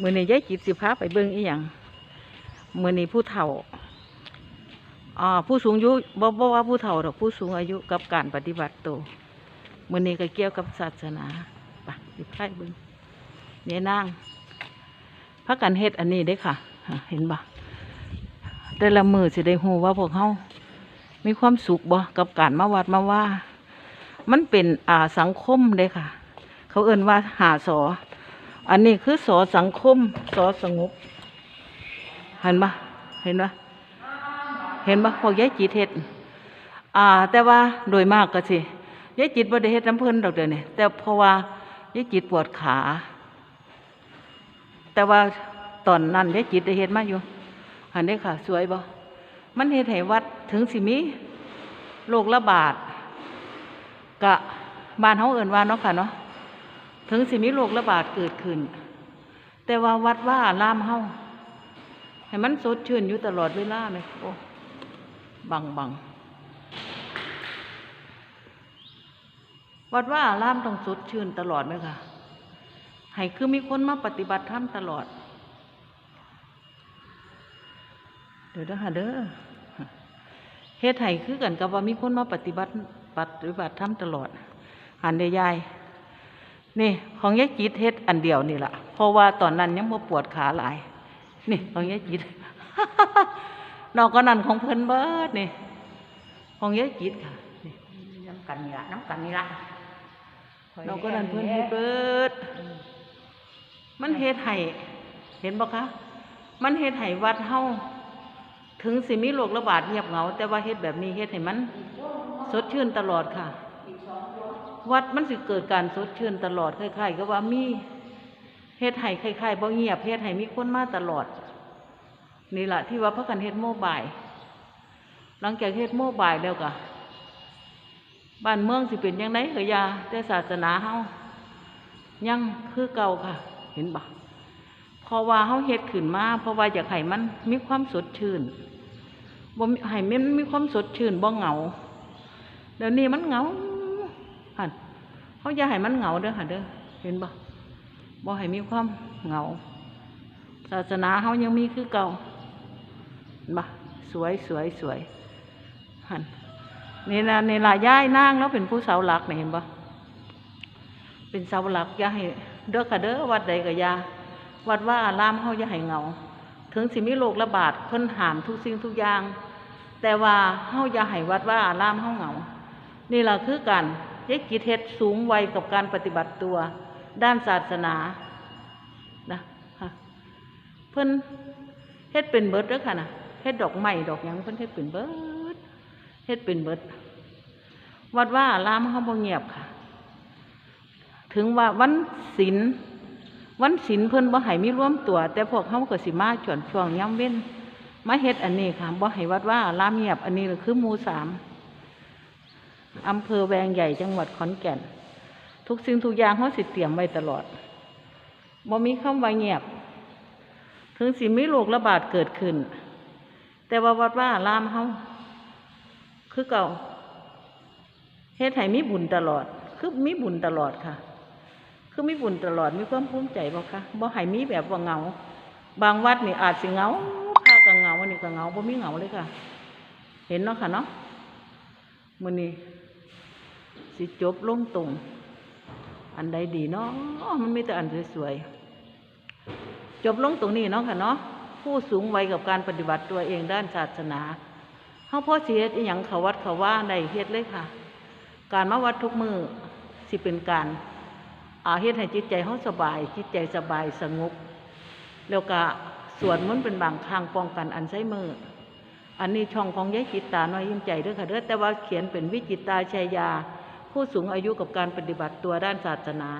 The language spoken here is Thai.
มือนี้ยายจิตสิพาไปเบิ่งอีหยังมือนี้ผู้เฒ่าอ่าผู้สูงอายุบ่บ่ว่าผู้เฒ่าดอกผู้สูงอายุกับการปฏิบัติตัวมือนี้ก็เกี่ยวกับศาสนาไปสิพาไปเบิ่งเนี่ยนางพากันเฮ็ดอันนี้เด้ค่ะ เห็นบ่แต่ละมือสิได้ฮู้ว่าพวกเฮามีความสุขบ่กับการมาวัดมาว่า มันเป็นอ่าสังคมเด้ค่ะ เขาเอิ่นว่าหาสอ อันนี้คือสอสังคมสอสงบ เห็นปะเห็นปะเห็นปะพวกยายจิตเฮ็ดอ่า แต่ว่าโดยมากก็สิยายจิตบ่ได้เฮ็ดน้ำเพิ่นดอกเดี๋ยวนี้แต่เพราะว่ายายจิตปวดขา แต่ว่าตอนนั้นยายจิตได้เฮ็ดมาอยู่หันได้ค่ะ สวยบ่มันเฮ็ดให้วัดถึงสิมีโรคระบาดกะบ้านเฮาเอิ้นว่าเนาะค่ะเนาะ ถึงสิมีโรคระบาดเกิดขึ้น แต่ว่าวัดว่าอารามเฮาให้มันสดชื่นอยู่ตลอดเวลาไหมโอ้บังบังวัดว่าอารามต้องสดชื่นตลอดไหมคะให้คือมีคนมาปฏิบัติธรรมตลอด เดี๋ยวเด้อค่ะเด้อเฮ็ดให้คือกันกับว่ามีคนมาปฏิบัติปฏิบัติธรรมตลอดหันได้ยาย นี่ของยายจิตเฮ็ดอันเดียวนี่แหละเพราะว่าตอนนั้นยังบ่ปวดขาหลาย นี่ของยายจิตนอกก็นั่นของเพิ่นเบิดนี่ ของยายจิตค่ะนี่น้ำกันนี่ละน้ำกันนี่ละนอกก็นั่นเพิ่นเฮ็ดเบิด มันเฮ็ดให้เห็นบ่คะมันเฮ็ดให้วัดเฮาถึงสิมีโรคระบาดเงียบเหงา แต่ว่าเฮ็ดแบบนี้เฮ็ดให้มัน สดชื่นตลอดค่ะ วัดมันสิเกิดการสดชื่นตลอดคล้ายๆก็ว่ามีเฮ็ดให้คล้ายๆบ่เงียบเฮ็ดให้มีคนมาตลอด นี่แหละที่ว่าพระกันเฮ็ดโมบาย หลังจากเฮ็ดโมบายแล้วก็บ้านเมืองสิเป็นยังไงก็ยาแต่ศาสนาเฮายังคือเก่าค่ะ เห็นบ่พราะว่าเฮาเฮ็ดขึ้นมาเพราะว่าอยากให้มันมีความสดชื่นบ่ให้มันมีความสดชื่นบ่เหงาเดี๋ยวนี้มันเหงา หันเขาอย่าให้มันเหงาเด้อค่ะเด้อเห็นบ่บ่ให้มีความเหงา ศาสนาเขายังมีคือเก่าเห็นบ่สวยสวยสวยหันนี่นะนี่ล่ะย่ายนางแล้วเป็นผู้เสาหลักเห็นบ่เป็นเสาหลักอย่าให้เด้อค่ะเด้อวัดใดก็อย่าวัดว่าอารามเขาอย่าให้เหงา ถึงสิมีโรคระบาดเพิ่นหามทุกสิ่งทุกอย่าง แต่ว่าเฮาอย่าให้วัดว่าอารามเฮาเหงา นี่แหละคือกันายกจิตเฮ็ดสูงวัยกับการปฏิบัติตัวด้านศาสนานะเพิ่นเฮ็ดเป็นเบิดเด้อค่ะนะเฮ็ดดอกไม้ดอกหยังเพิ่นเฮ็ดเป็นเบิดเฮ็ดเป็นเบิด วัดว่าอามเฮาบ่เงียบค่ะ ถึงว่าวันศีลวันศีลเพิ่นบ่ให้มีร่วมตัว แต่พวกเฮาก็สิมาชวงช่วงย่ำเว้นมาเฮ็ดอันนี้ค่ะบ่ให้วัดว่าอามเงียบอันนี้คือมูสาม อำเภอแวงใหญ่จังหวัดขอนแก่น ทุกสิ่งทุกอย่างเขาสิเตรียมไว้ตลอดบ่มีคำว่าเงียบ ถึงสิมีโรคระบาดเกิดขึ้น แต่ว่าวัดว่าอารามเขาคือเก่าเฮ็ดให้มีบุญตลอด คือมีบุญตลอดค่ะ คือมีบุญตลอดมีความภูมิใจบ่คะบ่ให้มีแบบว่าเงา บางวัดนี่อาจสิเงาค่าก็เงาวันนี้ก็เงาบ่มีเงาเลยค่ะ เห็นเนาะค่ะเนาะมื้อนี้ สิจบลงตรง อันใดดีเนาะมันมีแต่อันสวยๆจบลงตรงนี้เนาะค่ะเนาะผู้สูงวัยกับการปฏิบัติตัวเองด้านศาสนาเฮาพ่อสิเฮ็ดอีหยังเขาวัดเขาว่าได้เฮ็ดเลยค่ะ การมาวัดทุกมือสิเป็นการอาเฮ็ดให้จิตใจเฮาสบาย จิตใจสบายสงบแล้วก็สวดมนต์เป็นบางครั้งป้องกันอันไซเมออันนี้ช่องของยายจิตตาน้อยยิ้มใจเด้อค่ะเด้อแต่ว่าเขียนเป็นวิจิตตาชัยยา ผู้สูงอายุกับการปฏิบัติตัวด้านศาสนา